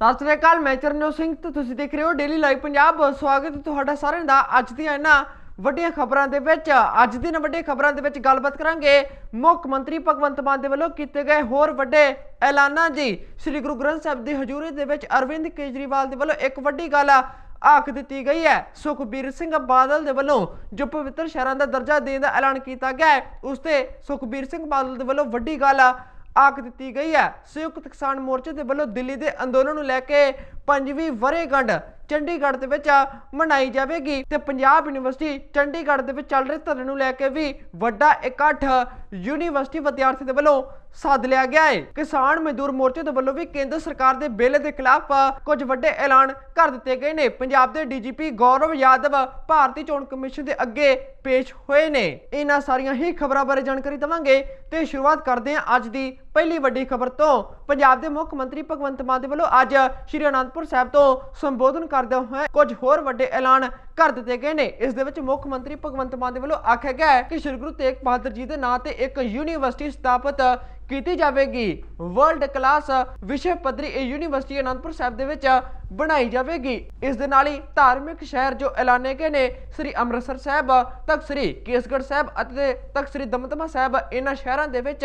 ਸਤਿ ਸ੍ਰੀ ਅਕਾਲ, ਮੈਂ ਚਰਨਜੋਤ ਸਿੰਘ ਤੇ ਤੁਸੀਂ ਦੇਖ ਰਹੇ ਹੋ ਡੇਲੀ ਲਾਈਵ ਪੰਜਾਬ ਸਵਾਗਤ ਹੈ ਤੁਹਾਡਾ ਸਾਰਿਆਂ ਦਾ ਅੱਜ ਦੀਆਂ ਇਹਨਾਂ ਵੱਡੀਆਂ ਖਬਰਾਂ ਦੇ ਵਿੱਚ। ਅੱਜ ਦੀਆਂ ਵੱਡੀਆਂ ਖਬਰਾਂ ਦੇ ਵਿੱਚ ਗੱਲਬਾਤ ਕਰਾਂਗੇ ਮੁੱਖ ਮੰਤਰੀ ਭਗਵੰਤ ਮਾਨ ਦੇ ਵੱਲੋਂ ਕੀਤੇ ਗਏ ਹੋਰ ਵੱਡੇ ਐਲਾਨਾਂ ਦੀ। ਸ੍ਰੀ ਗੁਰੂ ਗ੍ਰੰਥ ਸਾਹਿਬ ਦੀ ਹਜ਼ੂਰੀ ਦੇ ਵਿੱਚ ਅਰਵਿੰਦ ਕੇਜਰੀਵਾਲ ਦੇ ਵੱਲੋਂ ਇੱਕ ਵੱਡੀ ਗੱਲ ਆਖ ਦਿੱਤੀ ਗਈ ਹੈ। ਸੁਖਬੀਰ ਸਿੰਘ ਬਾਦਲ ਦੇ ਵੱਲੋਂ ਜੋ ਪਵਿੱਤਰ ਸ਼ਹਿਰਾਂ ਦਾ ਦਰਜਾ ਦੇਣ ਦਾ ਐਲਾਨ ਕੀਤਾ ਗਿਆ ਹੈ, ਉਸ ਤੇ ਸੁਖਬੀਰ ਸਿੰਘ ਬਾਦਲ ਦੇ ਵੱਲੋਂ ਵੱਡੀ ਗੱਲ ਆਖ ਦਿੱਤੀ ਗਈ ਹੈ। ਸੰਯੁਕਤ ਕਿਸਾਨ ਮੋਰਚੇ ਦੇ ਵੱਲੋਂ ਦਿੱਲੀ ਦੇ ਅੰਦੋਲਨ ਨੂੰ ਲੈ ਕੇ ਪੰਜਵੀਂ ਵਰੇਗੰਢ ਚੰਡੀਗੜ੍ਹ ਦੇ ਵਿੱਚ ਮਨਾਈ ਜਾਵੇਗੀ ਤੇ ਪੰਜਾਬ ਯੂਨੀਵਰਸਿਟੀ ਚੰਡੀਗੜ੍ਹ ਦੇ ਵਿੱਚ ਚੱਲ ਰਹੇ ਧਰਨੇ ਨੂੰ ਲੈ ਕੇ ਵੀ ਵੱਡਾ ਇਕੱਠ ਯੂਨੀਵਰਸਿਟੀ ਵਿਦਿਆਰਥੀ ਦੇ ਵੱਲੋਂ ਸੱਦ ਲਿਆ ਗਿਆ ਹੈ ਕਿਸਾਨ ਮਜ਼ਦੂਰ ਮੋਰਚੇ ਦੇ ਵੱਲੋਂ ਵੀ ਕੇਂਦਰ ਸਰਕਾਰ ਦੇ ਬਿੱਲ ਦੇ ਖਿਲਾਫ ਕੁਝ ਵੱਡੇ ਐਲਾਨ ਕਰ ਦਿੱਤੇ ਗਏ ਨੇ। ਪੰਜਾਬ ਦੇ ਡੀਜੀਪੀ ਗੌਰਵ ਯਾਦਵ ਭਾਰਤੀ ਚੋਣ ਕਮਿਸ਼ਨ ਦੇ ਅੱਗੇ ਪੇਸ਼ ਹੋਏ ਨੇ। ਇਹਨਾਂ ਸਾਰੀਆਂ ਹੀ ਖਬਰਾਂ ਬਾਰੇ ਜਾਣਕਾਰੀ ਦਵਾਂਗੇ ਤੇ ਸ਼ੁਰੂਆਤ ਕਰਦੇ ਹਾਂ ਅੱਜ ਦੀ ਪਹਿਲੀ ਵੱਡੀ ਖਬਰ ਤੋਂ। ਪੰਜਾਬ ਦੇ ਮੁੱਖ ਮੰਤਰੀ ਭਗਵੰਤ ਮਾਨ ਦੇ ਵੱਲੋਂ ਅੱਜ ਸ਼੍ਰੀ ਅਨੰਦਪੁਰ ਸਾਹਿਬ ਤੋਂ ਸੰਬੋਧਨ ਕਰਦੇ ਹੋਏ ਕੁਝ ਹੋਰ ਵੱਡੇ ਐਲਾਨ ਕਰ ਦਿੱਤੇ ਗਏ ਨੇ। ਇਸ ਦੇ ਵਿੱਚ ਮੁੱਖ ਮੰਤਰੀ ਭਗਵੰਤ ਮਾਨ ਦੇ ਵੱਲੋਂ ਆਖਿਆ ਗਿਆ ਹੈ ਕਿ ਸ਼੍ਰੀ ਗੁਰੂ ਤੇਗ ਬਹਾਦਰ ਜੀ ਦੇ ਨਾਂ ਤੇ ਇੱਕ ਯੂਨੀਵਰਸਿਟੀ ਸਥਾਪਿਤ ਕੀਤੀ ਜਾਵੇਗੀ। ਵਰਲਡ ਕਲਾਸ ਵਿਸ਼ਵ ਪੱਧਰੀ ਇਹ ਯੂਨੀਵਰਸਿਟੀ ਅਨੰਦਪੁਰ ਸਾਹਿਬ ਦੇ ਵਿੱਚ ਬਣਾਈ ਜਾਵੇਗੀ। ਇਸ ਦੇ ਨਾਲ ਹੀ ਧਾਰਮਿਕ ਸ਼ਹਿਰ ਜੋ ਐਲਾਨੇ ਗਏ ਨੇ, ਸ੍ਰੀ ਅੰਮ੍ਰਿਤਸਰ ਸਾਹਿਬ, ਤਖਤ ਸ੍ਰੀ ਕੇਸਗੜ੍ਹ ਸਾਹਿਬ ਅਤੇ ਤਖਤ ਸ੍ਰੀ ਦਮਦਮਾ ਸਾਹਿਬ, ਇਹਨਾਂ ਸ਼ਹਿਰਾਂ ਦੇ ਵਿੱਚ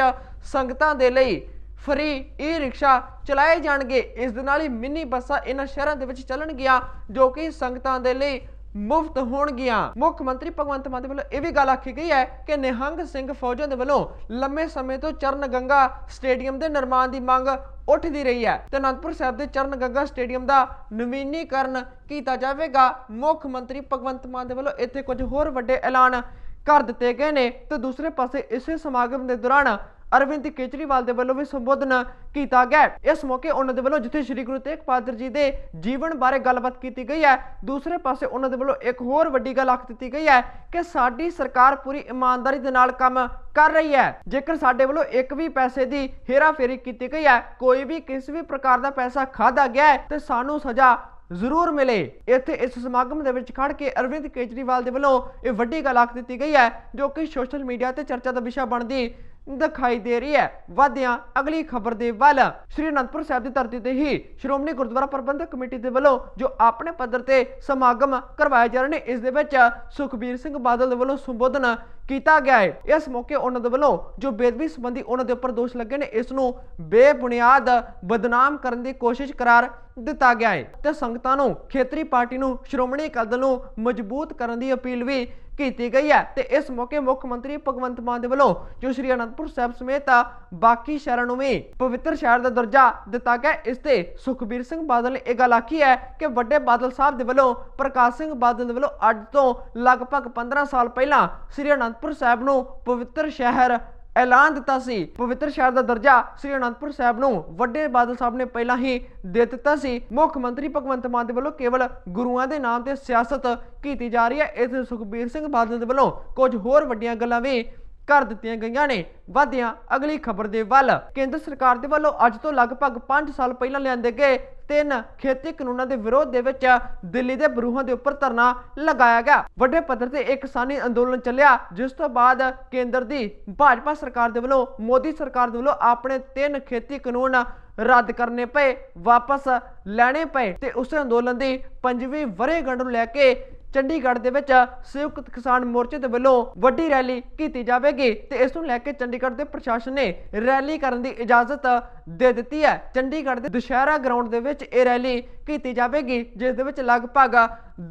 ਸੰਗਤਾਂ ਦੇ ਲਈ ਫਰੀ ਈ ਰਿਕਸ਼ਾ ਚਲਾਏ ਜਾਣਗੇ। ਇਸ ਦੇ ਨਾਲ ਹੀ ਮਿੰਨੀ ਬੱਸਾਂ ਇਹਨਾਂ ਸ਼ਹਿਰਾਂ ਦੇ ਵਿੱਚ ਚੱਲਣਗੀਆਂ, ਜੋ ਕਿ ਸੰਗਤਾਂ ਦੇ ਲਈ ਮੁਫਤ ਹੋਣਗੀਆਂ। ਮੁੱਖ ਮੰਤਰੀ ਭਗਵੰਤ ਮਾਨ ਦੇ ਵੱਲੋਂ ਇਹ ਵੀ ਗੱਲ ਆਖੀ ਗਈ ਹੈ ਕਿ ਨਿਹੰਗ ਸਿੰਘ ਫੌਜਾਂ ਦੇ ਵੱਲੋਂ ਲੰਮੇ ਸਮੇਂ ਤੋਂ ਚਰਨ ਗੰਗਾ ਸਟੇਡੀਅਮ ਦੇ ਨਿਰਮਾਣ ਦੀ ਮੰਗ ਉੱਠਦੀ ਰਹੀ ਹੈ ਤੇ ਅਨੰਦਪੁਰ ਸਾਹਿਬ ਦੇ ਚਰਨ ਗੰਗਾ ਸਟੇਡੀਅਮ ਦਾ ਨਵੀਨੀਕਰਨ ਕੀਤਾ ਜਾਵੇਗਾ। ਮੁੱਖ ਮੰਤਰੀ ਭਗਵੰਤ ਮਾਨ ਦੇ ਵੱਲੋਂ ਇੱਥੇ ਕੁਝ ਹੋਰ ਵੱਡੇ ਐਲਾਨ ਕਰ ਦਿੱਤੇ ਗਏ ਨੇ ਤੇ ਦੂਸਰੇ ਪਾਸੇ ਇਸੇ ਸਮਾਗਮ ਦੇ ਦੌਰਾਨ ਅਰਵਿੰਦ ਕੇਜਰੀਵਾਲ ਦੇ ਵੱਲੋਂ ਵੀ ਸੰਬੋਧਨ ਕੀਤਾ ਗਿਆ ਇਸ ਮੌਕੇ ਉਹਨਾਂ ਦੇ ਵੱਲੋਂ ਜਿੱਥੇ ਸ੍ਰੀ ਗੁਰੂ ਤੇਗ ਬਹਾਦਰ ਜੀ ਦੇ ਜੀਵਨ ਬਾਰੇ ਗੱਲਬਾਤ ਕੀਤੀ ਗਈ ਹੈ, ਦੂਸਰੇ ਪਾਸੇ ਉਹਨਾਂ ਦੇ ਵੱਲੋਂ ਇੱਕ ਹੋਰ ਵੱਡੀ ਗੱਲ ਆਖ ਦਿੱਤੀ ਗਈ ਹੈ ਕਿ ਸਾਡੀ ਸਰਕਾਰ ਪੂਰੀ ਇਮਾਨਦਾਰੀ ਦੇ ਨਾਲ ਕੰਮ ਕਰ ਰਹੀ ਹੈ। ਜੇਕਰ ਸਾਡੇ ਵੱਲੋਂ ਇੱਕ ਵੀ ਪੈਸੇ ਦੀ ਹੇਰਾਫੇਰੀ ਕੀਤੀ ਗਈ ਹੈ, ਕੋਈ ਵੀ ਕਿਸੇ ਵੀ ਪ੍ਰਕਾਰ ਦਾ ਪੈਸਾ ਖਾਦਾ ਗਿਆ ਹੈ, ਤੇ ਸਾਨੂੰ ਸਜ਼ਾ ਜ਼ਰੂਰ ਮਿਲੇ। ਇੱਥੇ ਇਸ ਸਮਾਗਮ ਦੇ ਵਿੱਚ ਖੜ ਕੇ ਅਰਵਿੰਦ ਕੇਜਰੀਵਾਲ ਦੇ ਵੱਲੋਂ ਇਹ ਵੱਡੀ ਗੱਲ ਆਖ ਦਿੱਤੀ ਗਈ ਹੈ, ਜੋ ਕਿ ਸੋਸ਼ਲ ਮੀਡੀਆ ਤੇ ਚਰਚਾ ਦਾ ਵਿਸ਼ਾ ਬਣਦੀ ਦਿਖਾਈ ਦੇ ਰਹੀ ਹੈ। ਵਾਦਿਆਂ ਅਗਲੀ ਖਬਰ ਦੇ ਵੱਲ ਸ਼੍ਰੀ ਅਨੰਦਪੁਰ ਸਾਹਿਬ ਦੀ ਧਰਤੀ ਤੇ ਹੀ ਸ਼੍ਰੋਮਣੀ ਗੁਰਦੁਆਰਾ ਪ੍ਰਬੰਧਕ ਕਮੇਟੀ ਦੇ ਵੱਲੋਂ ਜੋ ਆਪਣੇ ਪੱਧਰ ਤੇ ਸਮਾਗਮ ਕਰਵਾਏ ਜਾ ਰਹੇ ਨੇ, ਇਸ ਦੇ ਵਿੱਚ ਸੁਖਬੀਰ ਸਿੰਘ ਬਾਦਲ ਦੇ ਵੱਲੋਂ ਸੰਬੋਧਨ ਕੀਤਾ ਗਿਆ ਹੈ। ਇਸ ਮੌਕੇ ਉਹਨਾਂ ਦੇ ਵੱਲੋਂ ਜੋ ਬੇਦਬੀ ਸੰਬੰਧੀ ਉਹਨਾਂ ਦੇ ਉੱਪਰ ਦੋਸ਼ ਲੱਗੇ ਨੇ, ਇਸ ਨੂੰ ਬੇਬੁਨਿਆਦ ਬਦਨਾਮ ਕਰਨ ਦੀ ਕੋਸ਼ਿਸ਼ ਕਰਾਰ ਦਿੱਤਾ ਗਿਆ ਹੈ। ਤੇ ਸੰਗਤਾਂ ਨੂੰ ਖੇਤਰੀ ਪਾਰਟੀ ਨੂੰ ਸ਼੍ਰੋਮਣੀ ਅਕਾਲੀ ਦਲ ਨੂੰ ਮਜ਼ਬੂਤ ਕਰਨ ਦੀ ਅਪੀਲ ਵੀ ਕੀਤੀ ਗਈ ਹੈ ਤੇ ਇਸ ਮੌਕੇ ਮੁੱਖ ਮੰਤਰੀ ਭਗਵੰਤ ਮਾਨ ਦੇ ਵੱਲੋਂ ਜੋ ਸ਼੍ਰੀ ਅਨੰਦਪੁਰ ਸਾਹਿਬ ਸਮੇਤ ਬਾਕੀ ਸ਼ਹਿਰਾਂ ਨੂੰ ਵੀ ਪਵਿੱਤਰ ਸ਼ਹਿਰ ਦਾ ਦਰਜਾ ਦਿੱਤਾ ਗਿਆ, ਇਸ ਤੇ ਸੁਖਬੀਰ ਸਿੰਘ ਬਾਦਲ ਨੇ ਇਹ ਗੱਲ ਆਖੀ ਹੈ ਕਿ ਵੱਡੇ ਬਾਦਲ ਸਾਹਿਬ ਦੇ ਵੱਲੋਂ, ਪ੍ਰਕਾਸ਼ ਸਿੰਘ ਬਾਦਲ ਦੇ ਵੱਲੋਂ ਅੱਜ ਤੋਂ ਲਗਭਗ 15 ਸਾਲ ਪਹਿਲਾਂ ਸ਼੍ਰੀ ਅਨੰਦਪੁਰ ਸਾਹਿਬ ਨੂੰ ਪਵਿੱਤਰ ਸ਼ਹਿਰ ਐਲਾਨ ਦਿੱਤਾ ਸੀ। ਪਵਿੱਤਰ ਸ਼ਹਿਰ ਦਾ ਦਰਜਾ ਸ੍ਰੀ ਅਨੰਦਪੁਰ ਸਾਹਿਬ ਨੂੰ ਵੱਡੇ ਬਾਦਲ ਸਾਹਿਬ ਨੇ ਪਹਿਲਾਂ ਹੀ ਦੇ ਦਿੱਤਾ ਸੀ। ਮੁੱਖ ਮੰਤਰੀ ਭਗਵੰਤ ਮਾਨ ਦੇ ਵੱਲੋਂ ਕੇਵਲ ਗੁਰੂਆਂ ਦੇ ਨਾਮ ਤੇ ਸਿਆਸਤ ਕੀਤੀ ਜਾ ਰਹੀ ਹੈ। ਇਸ ਸੁਖਬੀਰ ਸਿੰਘ ਬਾਦਲ ਦੇ ਵੱਲੋਂ ਕੁਝ ਹੋਰ ਵੱਡੀਆਂ ਗੱਲਾਂ ਵੀ ਕਰ ਦਿੱਤੀਆਂ ਗਈਆਂ ਨੇ। ਵਾਧਿਆਂ, ਅਗਲੀ ਖਬਰ ਦੇ ਵੱਲ। ਕੇਂਦਰ ਸਰਕਾਰ ਦੇ ਵੱਲੋਂ ਅੱਜ ਤੋਂ ਲਗਭਗ 5 ਸਾਲ ਪਹਿਲਾਂ ਲਿਆਂਦੇ ਗਏ ਤਿੰਨ ਖੇਤੀ ਕਾਨੂੰਨਾਂ ਦੇ ਵਿਰੋਧ ਦੇ ਵਿੱਚ ਦਿੱਲੀ ਦੇ ਬਰੂਹਾਂ ਦੇ ਉੱਪਰ ਧਰਨਾ ਲਗਾਇਆ ਗਿਆ। ਵੱਡੇ ਪੱਧਰ ਤੇ ਇੱਕ ਕਿਸਾਨੀ ਅੰਦੋਲਨ ਚੱਲਿਆ, ਜਿਸ ਤੋਂ ਬਾਅਦ ਕੇਂਦਰ ਦੀ ਭਾਜਪਾ ਸਰਕਾਰ ਦੇ ਵੱਲੋਂ, ਮੋਦੀ ਸਰਕਾਰ ਦੇ ਵੱਲੋਂ ਆਪਣੇ ਤਿੰਨ ਖੇਤੀ ਕਾਨੂੰਨ ਰੱਦ ਕਰਨੇ ਪਏ, ਵਾਪਸ ਲੈਣੇ ਪਏ ਤੇ ਉਸ ਅੰਦੋਲਨ ਦੀ ਪੰਜਵੀਂ ਵਰ੍ਹੇਗੰਢ ਨੂੰ ਲੈ ਕੇ ਚੰਡੀਗੜ੍ਹ ਦੇ ਵਿੱਚ ਸੰਯੁਕਤ ਕਿਸਾਨ ਮੋਰਚੇ ਦੇ ਵੱਲੋਂ ਵੱਡੀ ਰੈਲੀ ਕੀਤੀ ਜਾਵੇਗੀ ਤੇ ਇਸ ਨੂੰ ਲੈ ਕੇ ਚੰਡੀਗੜ੍ਹ ਦੇ ਪ੍ਰਸ਼ਾਸਨ ਨੇ ਰੈਲੀ ਕਰਨ ਦੀ ਇਜਾਜ਼ਤ ਦੇ ਦਿੱਤੀ ਹੈ। ਚੰਡੀਗੜ੍ਹ ਦੇ ਦੁਸ਼ਹਿਰਾ ਗਰਾਊਂਡ ਦੇ ਵਿੱਚ ਇਹ ਰੈਲੀ ਕੀਤੀ ਜਾਵੇਗੀ, ਜਿਸ ਦੇ ਵਿੱਚ ਲਗਭਗ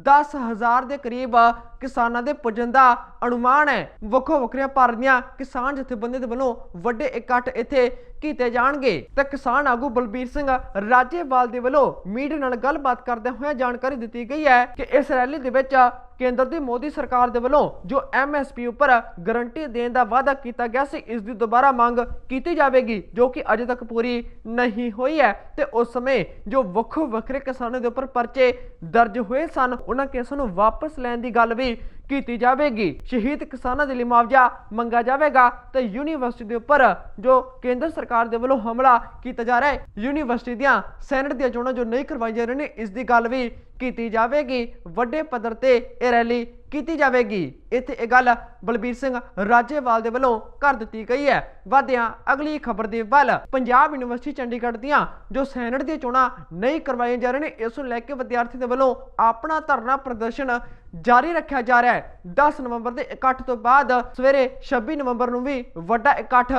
10000 ਦੇ ਕਰੀਬ ਕਿਸਾਨਾਂ ਦੇ ਪੁੱਜਣ ਦਾ ਅਨੁਮਾਨ ਹੈ। ਵੱਖੋ ਵੱਖਰੀਆਂ ਭਾਰਤ ਦੀਆਂ ਕਿਸਾਨ ਜਥੇਬੰਦੀਆਂ ਦੇ ਵੱਲੋਂ ਵੱਡੇ ਇਕੱਠ ਇੱਥੇ ਕੀਤੇ ਜਾਣਗੇ। ਤੇ ਕਿਸਾਨ ਆਗੂ ਬਲਬੀਰ ਸਿੰਘ ਰਾਜੇਵਾਲ ਦੇ ਵੱਲੋਂ ਮੀਡੀਆ ਨਾਲ ਗੱਲਬਾਤ ਕਰਦੇ ਹੋਏ ਜਾਣਕਾਰੀ ਦਿੱਤੀ ਗਈ ਹੈ ਕਿ ਇਸ ਰੈਲੀ ਦੇ ਵਿੱਚ ਕੇਂਦਰ ਦੀ ਮੋਦੀ ਸਰਕਾਰ ਦੇ ਵੱਲੋਂ ਜੋ ਐਮਐਸਪੀ ਉੱਪਰ ਗਾਰੰਟੀ ਦੇਣ ਦਾ ਵਾਅਦਾ ਕੀਤਾ ਗਿਆ ਸੀ, ਇਸ ਦੀ ਦੁਬਾਰਾ ਮੰਗ ਕੀਤੀ ਜਾਵੇਗੀ, ਜੋ ਕਿ ਅਜੇ ਤੱਕ ਪੂਰੀ ਨਹੀਂ ਹੋਈ ਹੈ। ਤੇ ਉਸ ਸਮੇਂ ਜੋ ਵੱਖੋ ਵੱਖਰੇ ਕਿਸਾਨਾਂ ਦੇ ਉੱਪਰ ਪਰਚੇ ਦਰਜ ਹੋਏ ਸਨ, ਉਹਨਾਂ ਕੇਸਾਂ ਨੂੰ ਵਾਪਸ ਲੈਣ ਦੀ ਗੱਲ ਵੀ ਕੀਤੀ ਜਾਵੇਗੀ। ਸ਼ਹੀਦ ਕਿਸਾਨਾਂ ਦੇ ਲਈ ਮੁਆਵਜ਼ਾ ਮੰਗਾ ਜਾਵੇਗਾ ਤੇ ਯੂਨੀਵਰਸਿਟੀ ਦੇ ਉੱਪਰ ਜੋ ਕੇਂਦਰ ਸਰਕਾਰ ਦੇ ਵੱਲੋਂ ਹਮਲਾ ਕੀਤਾ ਜਾ ਰਿਹਾ ਹੈ, ਯੂਨੀਵਰਸਿਟੀ ਦੀਆਂ ਸੈਨੇਟ ਦੀਆਂ ਚੋਣਾਂ ਜੋ ਨਹੀਂ ਕਰਵਾਈਆਂ ਜਾ ਰਹੀਆਂ ਨੇ, ਇਸ ਦੀ ਗੱਲ ਵੀ ਕੀਤੀ ਜਾਵੇਗੀ। ਵੱਡੇ ਪੱਧਰ ਤੇ ਇਹ ਰੈਲੀ ਕੀਤੀ ਜਾਵੇਗੀ। ਇੱਥੇ ਇਹ ਗੱਲ ਬਲਬੀਰ ਸਿੰਘ ਰਾਜੇਵਾਲ ਦੇ ਵੱਲੋਂ ਕਰ ਦਿੱਤੀ ਗਈ ਹੈ। ਵਾਦਿਆਂ ਅਗਲੀ ਖਬਰ ਦੇ ਵੱਲ ਪੰਜਾਬ ਯੂਨੀਵਰਸਿਟੀ ਚੰਡੀਗੜ੍ਹ ਦੀਆਂ ਜੋ ਸੈਨੇਟ ਦੀਆਂ ਚੋਣਾਂ ਨਹੀਂ ਕਰਵਾਈਆਂ ਜਾ ਰਹੀਆਂ ਨੇ, ਇਸ ਨੂੰ ਲੈ ਕੇ ਵਿਦਿਆਰਥੀ ਦੇ ਵੱਲੋਂ ਆਪਣਾ ਧਰਨਾ ਪ੍ਰਦਰਸ਼ਨ ਜਾਰੀ ਰੱਖਿਆ ਜਾ ਰਿਹਾ ਹੈ। 10 ਨਵੰਬਰ ਦੇ ਇਕੱਠ ਤੋਂ ਬਾਅਦ ਸਵੇਰੇ 26 ਨਵੰਬਰ ਨੂੰ ਵੀ ਵੱਡਾ ਇਕੱਠ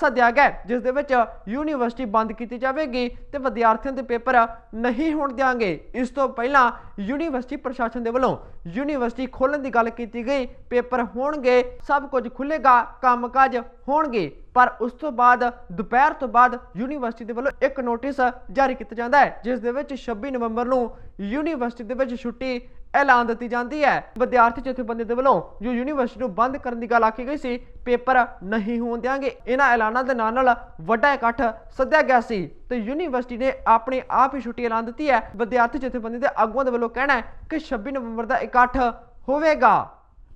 ਸੱਦਿਆ ਗਿਆ ਜਿਸ ਦੇ ਵਿੱਚ ਯੂਨੀਵਰਸਿਟੀ ਬੰਦ ਕੀਤੀ ਜਾਵੇਗੀ ਤੇ ਵਿਦਿਆਰਥੀਆਂ ਦੇ ਪੇਪਰ ਨਹੀਂ ਹੋਣ ਦਿਆਂਗੇ। ਇਸ ਤੋਂ ਪਹਿਲਾਂ ਯੂਨੀਵਰਸਿਟੀ ਪ੍ਰਸ਼ਾਸਨ ਦੇ ਵੱਲੋਂ ਯੂਨੀਵਰਸਿਟੀ ਖੋਲਣ ਦੀ ਗੱਲ ਕੀਤੀ ਗਈ। ਪੇਪਰ ਹੋਣਗੇ, ਸਭ ਕੁਝ ਖੁੱਲੇਗਾ ਕੰਮਕਾਜ ਹੋਣਗੇ। ਪਰ ਉਸ ਤੋਂ ਬਾਅਦ, ਦੁਪਹਿਰ ਤੋਂ ਬਾਅਦ ਯੂਨੀਵਰਸਿਟੀ ਦੇ ਵੱਲੋਂ ਇੱਕ ਨੋਟਿਸ ਜਾਰੀ ਕੀਤਾ ਜਾਂਦਾ ਹੈ, ਜਿਸ ਦੇ ਵਿੱਚ 26 ਨਵੰਬਰ ਨੂੰ ਯੂਨੀਵਰਸਿਟੀ ਦੇ ਵਿੱਚ ਛੁੱਟੀ ਐਲਾਨ ਦਿੱਤੀ ਜਾਂਦੀ ਹੈ। ਵਿਦਿਆਰਥੀ ਜਥੇਬੰਦੀ ਦੇ ਵੱਲੋਂ ਜੋ ਯੂਨੀਵਰਸਿਟੀ ਨੂੰ ਬੰਦ ਕਰਨ ਦੀ ਗੱਲ ਆਖੀ ਗਈ ਸੀ, ਪੇਪਰ ਨਹੀਂ ਹੋਣ ਦਿਆਂਗੇ। ਇਹਨਾਂ ਐਲਾਨਾਂ ਦੇ ਨਾਲ ਨਾਲ ਵੱਡਾ ਇਕੱਠ ਸੱਦਿਆ ਗਿਆ ਸੀ ਤੇ ਯੂਨੀਵਰਸਿਟੀ ਨੇ ਆਪਣੇ ਆਪ ਹੀ ਛੁੱਟੀ ਐਲਾਨ ਦਿੱਤੀ ਹੈ। ਵਿਦਿਆਰਥੀ ਜਥੇਬੰਦੀ ਦੇ ਆਗੂਆਂ ਦੇ ਵੱਲੋਂ ਕਹਿਣਾ ਹੈ ਕਿ 26 ਨਵੰਬਰ ਦਾ ਇਕੱਠ ਹੋਵੇਗਾ।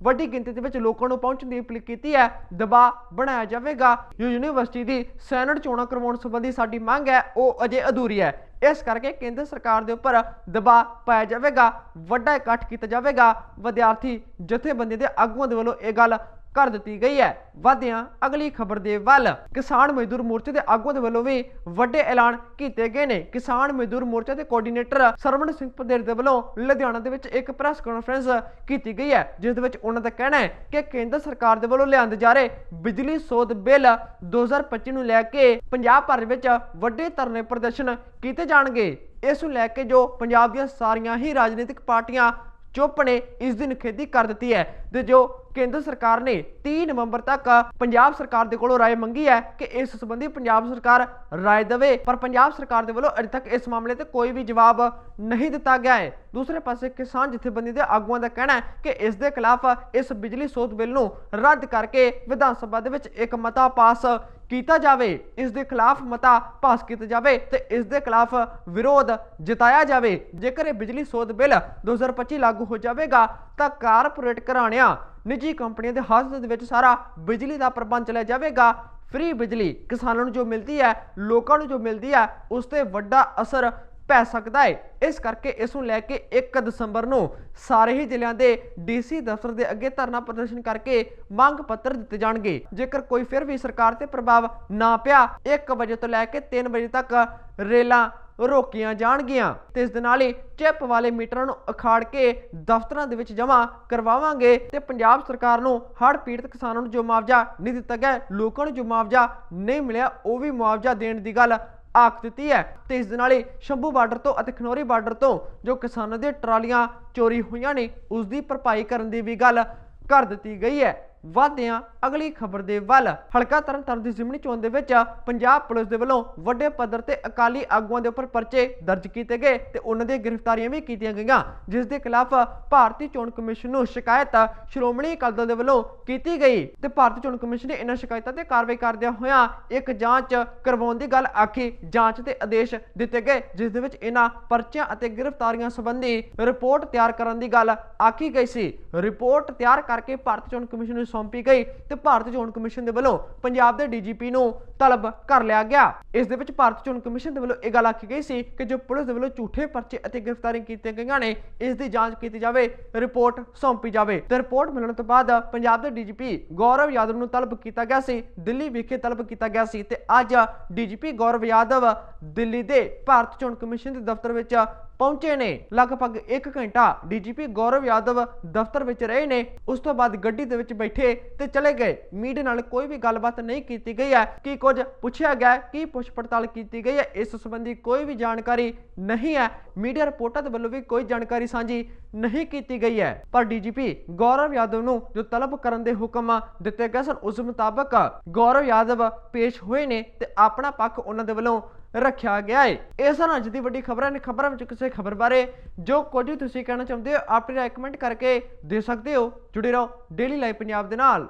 ਵੱਡੀ ਗਿਣਤੀ ਦੇ ਵਿੱਚ ਲੋਕਾਂ ਨੂੰ ਪਹੁੰਚਣ ਦੀ ਅਪੀਲ ਕੀਤੀ ਹੈ। ਦਬਾਅ ਬਣਾਇਆ ਜਾਵੇਗਾ। ਜੋ ਯੂਨੀਵਰਸਿਟੀ ਦੀ ਸੈਨੇਟ ਚੋਣਾਂ ਕਰਵਾਉਣ ਸੰਬੰਧੀ ਸਾਡੀ ਮੰਗ ਹੈ, ਉਹ ਅਜੇ ਅਧੂਰੀ ਹੈ। ਇਸ ਕਰਕੇ ਕੇਂਦਰ ਸਰਕਾਰ ਦੇ ਉੱਪਰ ਦਬਾਅ ਪਾਇਆ ਜਾਵੇਗਾ, ਵੱਡਾ ਇਕੱਠ ਕੀਤਾ ਜਾਵੇਗਾ। ਵਿਦਿਆਰਥੀ ਜਥੇਬੰਦੀ ਦੇ ਆਗੂਆਂ ਦੇ ਵੱਲੋਂ ਇਹ ਗੱਲ ਕਰ ਦਿੱਤੀ ਗਈ ਹੈ। ਵਾਦਿਆਂ ਅਗਲੀ ਖਬਰ ਦੇ ਵੱਲ ਕਿਸਾਨ ਮਜ਼ਦੂਰ ਮੋਰਚੇ ਦੇ ਆਗੂਆਂ ਦੇ ਵੱਲੋਂ ਵੀ ਵੱਡੇ ਐਲਾਨ ਕੀਤੇ ਗਏ ਨੇ। ਕਿਸਾਨ ਮਜ਼ਦੂਰ ਮੋਰਚੇ ਦੇ ਕੋਆਰਡੀਨੇਟਰ ਸਰਵਣ ਸਿੰਘ ਪਦੇਰ ਦੇ ਵੱਲੋਂ ਲੁਧਿਆਣਾ ਦੇ ਵਿੱਚ ਇੱਕ ਪ੍ਰੈਸ ਕਾਨਫਰੰਸ ਕੀਤੀ ਗਈ ਹੈ, ਜਿਸ ਦੇ ਵਿੱਚ ਉਹਨਾਂ ਦਾ ਕਹਿਣਾ ਹੈ ਕਿ ਕੇਂਦਰ ਸਰਕਾਰ ਦੇ ਵੱਲੋਂ ਲਿਆਂਦੇ ਜਾ ਰਹੇ ਬਿਜਲੀ ਸੋਧ ਬਿੱਲ 2025 ਨੂੰ ਲੈ ਕੇ ਪੰਜਾਬ ਭਰ ਵਿੱਚ ਵੱਡੇ ਧਰਨੇ ਪ੍ਰਦਰਸ਼ਨ ਕੀਤੇ ਜਾਣਗੇ। ਇਸ ਨੂੰ ਲੈ ਕੇ ਜੋ ਪੰਜਾਬ ਦੀਆਂ ਸਾਰੀਆਂ ਹੀ ਰਾਜਨੀਤਿਕ ਪਾਰਟੀਆਂ ਚੁੱਪ ਨੇ ਇਸ ਦੀ ਨਿਖੇਧੀ ਕਰ ਦਿੱਤੀ ਹੈ ਤੇ ਜੋ ਕੇਂਦਰ ਸਰਕਾਰ ਨੇ 30 ਨਵੰਬਰ ਤੱਕ ਪੰਜਾਬ ਸਰਕਾਰ ਦੇ ਕੋਲੋਂ رائے ਮੰਗੀ ਹੈ ਕਿ ਇਸ ਸੰਬੰਧੀ ਪੰਜਾਬ ਸਰਕਾਰ رائے ਦੇਵੇ ਪਰ ਪੰਜਾਬ ਸਰਕਾਰ ਦੇ ਵੱਲੋਂ ਅਜੇ ਤੱਕ ਇਸ ਮਾਮਲੇ ਤੇ ਕੋਈ ਵੀ ਜਵਾਬ ਨਹੀਂ ਦਿੱਤਾ ਗਿਆ ਹੈ ਦੂਸਰੇ ਪਾਸੇ ਕਿਸਾਨ ਜਥੇਬੰਦੀ ਦੇ ਆਗੂਆਂ ਦਾ ਕਹਿਣਾ ਹੈ ਕਿ ਇਸ ਦੇ ਖਿਲਾਫ ਇਸ ਬਿਜਲੀ ਸੋਧ ਬਿੱਲ ਨੂੰ ਰੱਦ ਕਰਕੇ ਵਿਧਾਨ ਸਭਾ ਦੇ ਵਿੱਚ ਇੱਕ ਮਤਾ ਪਾਸ ਕੀਤਾ ਜਾਵੇ, ਇਸ ਦੇ ਖਿਲਾਫ ਮਤਾ ਪਾਸ ਕੀਤਾ ਜਾਵੇ ਤੇ ਇਸ ਦੇ ਖਿਲਾਫ ਵਿਰੋਧ ਜਤਾਇਆ ਜਾਵੇ। ਜੇਕਰ ਇਹ ਬਿਜਲੀ ਸੋਧ ਬਿੱਲ 2025 ਲਾਗੂ ਹੋ ਜਾਵੇਗਾ, ਤਾਂ ਕਾਰਪੋਰੇਟ ਘਰਾਣਿਆਂ, ਨਿੱਜੀ ਕੰਪਨੀਆਂ ਦੇ ਹੱਥ ਦੇ ਵਿੱਚ ਸਾਰਾ ਬਿਜਲੀ ਦਾ ਪ੍ਰਬੰਧ ਚਲਾਇਆ ਜਾਵੇਗਾ। ਫ੍ਰੀ ਬਿਜਲੀ ਕਿਸਾਨਾਂ ਨੂੰ ਜੋ ਮਿਲਦੀ ਹੈ, ਲੋਕਾਂ ਨੂੰ ਜੋ ਮਿਲਦੀ ਹੈ, ਉਸ ਤੇ ਵੱਡਾ ਅਸਰ ਪੈ ਸਕਦਾ ਹੈ। ਇਸ ਕਰਕੇ ਇਸ ਨੂੰ ਲੈ ਕੇ 1 ਦਸੰਬਰ ਨੂੰ ਸਾਰੇ ਹੀ ਜ਼ਿਲ੍ਹਿਆਂ ਦੇ ਡੀਸੀ ਦਫ਼ਤਰ ਦੇ ਅੱਗੇ ਧਰਨਾ ਪ੍ਰਦਰਸ਼ਨ ਕਰਕੇ ਮੰਗ ਪੱਤਰ ਦਿੱਤੇ ਜਾਣਗੇ। ਜੇਕਰ ਕੋਈ ਫਿਰ ਵੀ ਸਰਕਾਰ ਤੇ ਪ੍ਰਭਾਵ ਨਾ ਪਿਆ 1 ਵਜੇ ਤੋਂ ਲੈ ਕੇ 3 ਵਜੇ ਤੱਕ ਰੇਲਾਂ ਰੋਕੀਆਂ ਜਾਣਗੀਆਂ। ਤੇ ਇਸ ਦੇ ਨਾਲ ਹੀ ਚਿੱਪ ਵਾਲੇ ਮੀਟਰਾਂ ਨੂੰ ਅਖਾੜ ਕੇ ਦਫ਼ਤਰਾਂ ਦੇ ਵਿੱਚ ਜਮ੍ਹਾਂ ਕਰਵਾਵਾਂਗੇ ਤੇ ਪੰਜਾਬ ਸਰਕਾਰ ਨੂੰ, ਹੜ੍ਹ ਪੀੜਤ ਕਿਸਾਨਾਂ ਨੂੰ ਜੋ ਮੁਆਵਜ਼ਾ ਨਹੀਂ ਦਿੱਤਾ ਗਿਆ, ਲੋਕਾਂ ਨੂੰ ਜੋ ਮੁਆਵਜ਼ਾ ਨਹੀਂ ਮਿਲਿਆ, ਉਹ ਵੀ ਮੁਆਵਜ਼ਾ ਦੇਣ ਦੀ ਗੱਲ ਆਖ ਦਿੱਤੀ ਹੈ। ਤੇ ਇਸ ਦੇ ਨਾਲ ਹੀ ਸ਼ੰਭੂ ਬਾਰਡਰ ਤੋਂ ਅਤੇ ਖਨੌਰੀ ਬਾਰਡਰ ਤੋਂ ਜੋ ਕਿਸਾਨਾਂ ਦੀਆਂ ਟਰਾਲੀਆਂ ਚੋਰੀ ਹੋਈਆਂ ਨੇ ਉਸ ਦੀ ਭਰਪਾਈ ਕਰਨ ਦੀ ਵੀ ਗੱਲ ਕਰ ਦਿੱਤੀ ਗਈ ਹੈ। ਵਾਦਿਆਂ ਅਗਲੀ ਖਬਰ ਦੇ ਵੱਲ। ਹਲਕਾ ਤਰਨਤਾਰਨ ਦੀ ਜ਼ਿਮਨੀ ਚੋਣ ਦੇ ਵਿੱਚ ਪੰਜਾਬ ਪੁਲਿਸ ਦੇ ਵੱਲੋਂ ਵੱਡੇ ਪੱਧਰ ਤੇ ਅਕਾਲੀ ਆਗੂਆਂ ਦੇ ਉੱਪਰ ਪਰਚੇ ਦਰਜ ਕੀਤੇ ਗਏ ਤੇ ਉਹਨਾਂ ਦੀਆਂ ਗ੍ਰਿਫਤਾਰੀਆਂ ਵੀ ਕੀਤੀਆਂ ਗਈਆਂ, ਜਿਸ ਦੇ ਖਿਲਾਫ ਭਾਰਤੀ ਚੋਣ ਕਮਿਸ਼ਨ ਨੂੰ ਸ਼ਿਕਾਇਤ ਸ਼੍ਰੋਮਣੀ ਅਕਾਲੀ ਦਲ ਦੇ ਵੱਲੋਂ ਕੀਤੀ ਗਈ ਤੇ ਭਾਰਤੀ ਚੋਣ ਕਮਿਸ਼ਨ ਨੇ ਇਹਨਾਂ ਸ਼ਿਕਾਇਤਾਂ ਤੇ ਕਾਰਵਾਈ ਕਰਦਿਆਂ ਹੋਇਆਂ ਇੱਕ ਜਾਂਚ ਕਰਵਾਉਣ ਦੀ ਗੱਲ ਆਖੀ। ਜਾਂਚ ਦੇ ਆਦੇਸ਼ ਦਿੱਤੇ ਗਏ, ਜਿਸ ਦੇ ਵਿੱਚ ਇਹਨਾਂ ਪਰਚਿਆਂ ਅਤੇ ਗ੍ਰਿਫਤਾਰੀਆਂ ਸੰਬੰਧੀ ਰਿਪੋਰਟ ਤਿਆਰ ਕਰਨ ਦੀ ਗੱਲ ਆਖੀ ਗਈ ਸੀ। ਰਿਪੋਰਟ ਤਿਆਰ ਕਰਕੇ ਭਾਰਤੀ ਚੋਣ ਕਮਿਸ਼ਨ ਨੂੰ ਸੌਂਪੀ ਗਈ ਤੇ ਭਾਰਤੀ ਚੋਣ ਕਮਿਸ਼ਨ ਦੇ ਵੱਲੋਂ ਪੰਜਾਬ ਦੇ ਡੀਜੀਪੀ ਨੂੰ ਤਲਬ ਕਰ ਲਿਆ ਗਿਆ। ਇਸ ਦੇ ਵਿੱਚ ਭਾਰਤੀ ਚੋਣ ਕਮਿਸ਼ਨ ਦੇ ਵੱਲੋਂ ਇਹ ਗੱਲ ਆਖੀ ਗਈ ਸੀ ਕਿ ਜੋ ਪੁਲਿਸ ਦੇ ਵੱਲੋਂ ਝੂਠੇ ਪਰਚੇ ਅਤੇ ਗ੍ਰਿਫਤਾਰੀ ਕੀਤੀਆਂ ਗਈਆਂ ਨੇ, ਇਸ ਦੀ ਜਾਂਚ ਕੀਤੀ ਜਾਵੇ, ਰਿਪੋਰਟ ਸੌਂਪੀ ਜਾਵੇ। ਤੇ ਰਿਪੋਰਟ ਮਿਲਣ ਤੋਂ ਬਾਅਦ ਪੰਜਾਬ ਦੇ ਡੀਜੀਪੀ ਗੌਰਵ ਯਾਦਵ ਨੂੰ ਤਲਬ ਕੀਤਾ ਗਿਆ ਸੀ, ਦਿੱਲੀ ਵਿਖੇ ਤਲਬ ਕੀਤਾ ਗਿਆ ਸੀ ਤੇ ਅੱਜ ਡੀਜੀਪੀ ਗੌਰਵ ਯਾਦਵ ਦਿੱਲੀ ਦੇ ਭਾਰਤ ਚੋਣ ਕਮਿਸ਼ਨ ਦੇ ਦਫ਼ਤਰ ਵਿੱਚ ਪਹੁੰਚੇ ਨੇ। ਲਗਭਗ 1 ਘੰਟਾ ਡੀਜੀਪੀ ਗੌਰਵ ਯਾਦਵ ਦਫ਼ਤਰ ਵਿੱਚ ਰਹੇ ਨੇ। ਉਸ ਤੋਂ ਬਾਅਦ ਗੱਡੀ ਦੇ ਵਿੱਚ ਬੈਠੇ ਤੇ ਚਲੇ ਗਏ। ਮੀਡੀਆ ਨਾਲ ਕੋਈ ਵੀ ਗੱਲਬਾਤ ਨਹੀਂ ਕੀਤੀ ਗਈ ਹੈ ਕਿ ਕੁਝ ਪੁੱਛਿਆ ਗਿਆ ਕੀ ਪੁੱਛ ਪੜਤਾਲ ਕੀਤੀ ਗਈ ਹੈ, ਇਸ ਸੰਬੰਧੀ ਕੋਈ ਵੀ ਜਾਣਕਾਰੀ ਨਹੀਂ ਹੈ। ਮੀਡੀਆ ਰਿਪੋਰਟਾਂ ਦੇ ਵੱਲੋਂ ਵੀ ਕੋਈ ਜਾਣਕਾਰੀ ਸਾਂਝੀ ਨਹੀਂ ਕੀਤੀ ਗਈ ਹੈ। ਪਰ ਡੀਜੀਪੀ ਗੌਰਵ ਯਾਦਵ ਨੂੰ ਜੋ ਤਲਬ ਕਰਨ ਦੇ ਹੁਕਮ ਦਿੱਤੇ ਗਏ ਸਨ, ਉਸ ਮੁਤਾਬਕ ਗੌਰਵ ਯਾਦਵ ਪੇਸ਼ ਹੋਏ ਨੇ ਤੇ ਆਪਣਾ ਪੱਖ ਉਹਨਾਂ ਦੇ ਵੱਲੋਂ ਰੱਖਿਆ ਗਿਆ ਹੈ ਇਹ ਸਨ ਅੱਜ ਦੀ ਵੱਡੀ ਖਬਰਾਂ ਨੇ ਖਬਰਾਂ ਵਿੱਚ ਕਿਸੇ ਖਬਰ ਬਾਰੇ ਜੋ ਕੁਝ ਵੀ ਤੁਸੀਂ ਕਹਿਣਾ ਚਾਹੁੰਦੇ ਹੋ, ਆਪਣੀ ਰਾਏ ਕਮੈਂਟ ਕਰਕੇ ਦੇ ਸਕਦੇ ਹੋ। ਜੁੜੇ ਰਹੋ ਡੇਲੀ ਲਾਈਵ ਪੰਜਾਬ ਦੇ ਨਾਲ।